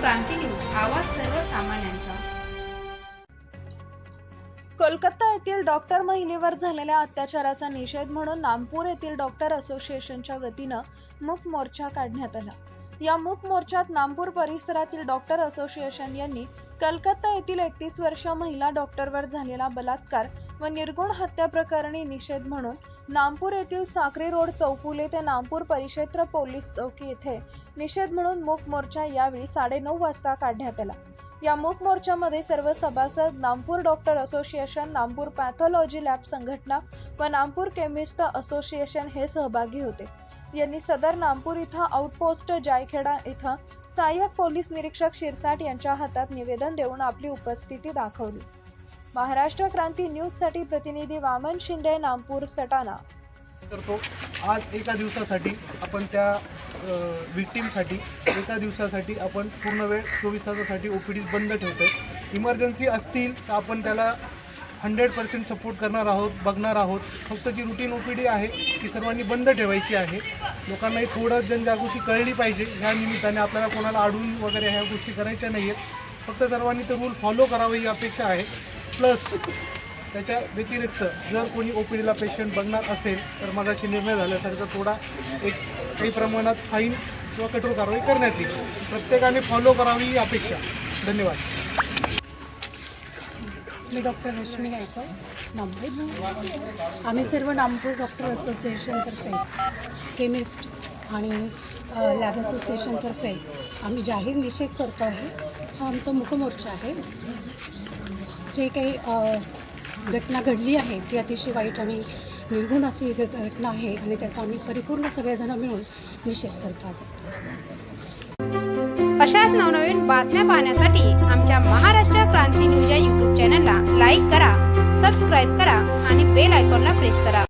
क्रांती news आवाज सर्वसामान्यांचा. कोलकाता येथील डॉक्टर महिलेवर झालेल्या अत्याचाराचा निषेध म्हणून नागपूर येथील डॉक्टर असोसिएशनच्या वतीनं मूक मोर्चा काढण्यात आला. या मूक मोर्चात नामपूर परिसरातील डॉक्टर असोसिएशन यांनी कलकत्ता येथील एकतीस वर्ष महिला डॉक्टरवर झालेला बलात्कार व निर्गुण हत्या प्रकरणी निषेध म्हणून नागपूर येथील साक्री रोड चौफुले ते नागपूर परिक्षेत्र पोलीस चौकी येथे निषेध म्हणून मूक मोर्चा यावेळी साडेनऊ वाजता काढण्यात आला. या मूक मोर्चामध्ये सर्व सभासद Nampur doctor association Nagpur pathology lab संघटना व नागपूर केमिस्ट असोसिएशन हे सहभागी होते. यांनी सदर नामपूर इथं आउटपोस्ट जायखेडा इथं सहाय्यक पोलीस निरीक्षक शिरसाट यांच्या हातात निवेदन देऊन आपली उपस्थिती दाखवली. महाराष्ट्र क्रांती न्यूजसाठी प्रतिनिधी वामन शिंदे नामपूर सटाणा. करतो. आज एका दिवसासाठी आपण त्या विक्टीमसाठी एका दिवसासाठी आपण पूर्ण वेळ चोवीस तासासाठी ओ पी डी बंद ठेवतो आहे इमर्जन्सी असतील तर आपण त्याला हंड्रेड पर्सेंट सपोर्ट करणार आहोत बघणार आहोत. फक्त जी रुटीन ओ पी डी आहे ती सर्वांनी बंद ठेवायची आहे. लोकांनाही थोडं जनजागृती कळली पाहिजे. ह्या निमित्ताने आपल्याला कोणाला अडून वगैरे ह्या गोष्टी करायच्या नाही आहेत फक्त सर्वांनी ते रूल फॉलो करावं ही अपेक्षा आहे. प्लस त्याच्या व्यतिरिक्त जर कोणी ओ पी डीला पेशंट बघणार असेल तर मगाशी निर्णय झाल्यासारखा थोडा एक काही प्रमाणात फाईन किंवा कठोर कारवाई करण्यात येईल. प्रत्येकाने फॉलो करावी ही अपेक्षा. धन्यवाद. मी डॉक्टर रश्मी गायकवाड नामपूर आम्ही सर्व नामपूर डॉक्टर असोसिएशनतर्फे केमिस्ट आणि लॅब असोसिएशनतर्फे आम्ही जाहीर निषेध करतो आहे. हा आमचा मुकमोर्चा आहे. जे काही घटना घडली आहे ती अतिशय वाईट आणि निर्गुण अशी घटना आहे आणि त्याचा आम्ही परिपूर्ण सगळेजण मिळून निषेध करतो आहोत. अशाच नवनवीन बातम्या पाहण्यासाठी आमच्या महाराष्ट्र क्रांती न्यूज या यूट्यूब चॅनलला लाईक करा सबस्क्राईब करा आणि बेल आयकॉनला प्रेस करा.